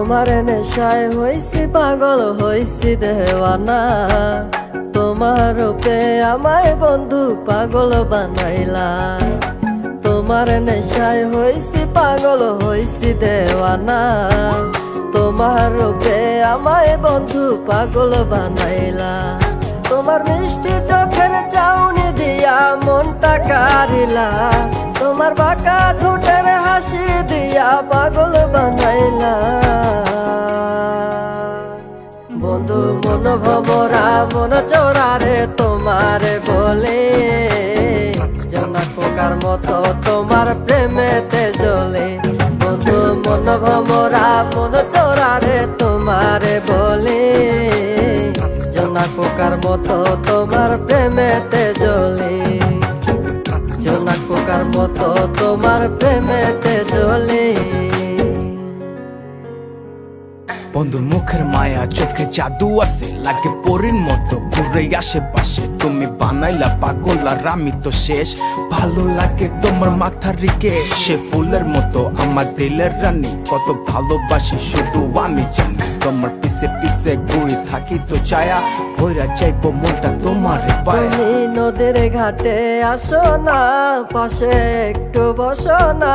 তোমার নেশায় হইছি, পাগল হইছি দেওয়ানা। তোমার রূপে আমায় বন্ধু পাগল বানাইলা। তোমার নেশায় হইছি, পাগল হইছি দেওয়ানা। তোমার রূপে আমায় বন্ধু পাগল বানাইলা। তোমার মিষ্টি চোখের চাউনি দিয়া মনটা কারিলা তোমার বাঁকা ঠোঁটের হাসি দিয়া পাগল বানাইলা। বন্ধু, মন ভমরা, মন চোরারে তোমারে বলে। জনা পোকার মতো তোমার প্রেমেতে জ্বলে। বন্ধু, মন ভমরা, মন চোরারে তোমারে বলে। জনা পোকার মতো তোমার প্রেমেতে জ্বলে। জোনাক পোকার মতো তোমার প্রেমেতে জ্বলে। বন্ধুর মুখের মায়া, চোখে জাদু আছে, লাগে পরীর মতো ঘুরে আশেপাশে। তুমি বানাইলা পাগল আর আমি তো শেষ। ভালো লাগে তোমার মাথা রিকে সে ফুলের মতো আমার দিলের রানী। কত ভালোবাসি শুধু আমি জানি, তোমার পিছে পিছে ঘুরি থাকি তো ছায়া। ভৈরা চাইব মনটা তোমার তুমি নদীর ঘাটে আসো না, পাশে একটু বসো না।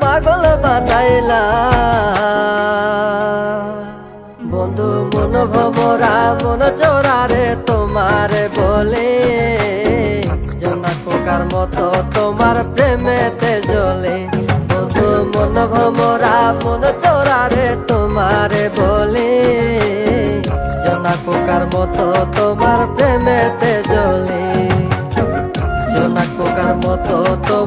পাগল বানাইলা বন্ধু মন ভমরা মন চোরারে তোমারে বলে, জনা পোকার মতো তোমার প্রেমেতে জ্বলে। বন্ধু মন ভমরা মন চোরারে তোমারে বলে, জনা পোকার মতো তোমার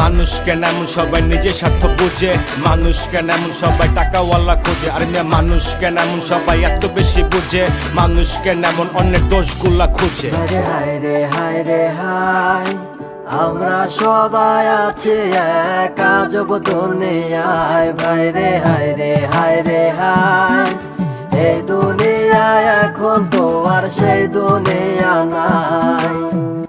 মানুষ কেন এমন সবাই নিজের স্বার্থ বুঝে। মানুষ কেন এমন সবাই টাকাওয়ালা খোঁজে। আর মেয়ে মানুষ কেন এমন সবাই এত বেশি বুঝে। মানুষ কেন এমন অনেক দোষগুলা খুঁজে। রে, হায় রে, হায়। আমরা সবাই আছি একা যোগ দুনিয়ায়। ভাই রে, হায় রে হায় রে, হায়। এই দুনিয়ায় এখন তো আর সেই দুনিয়া নাই।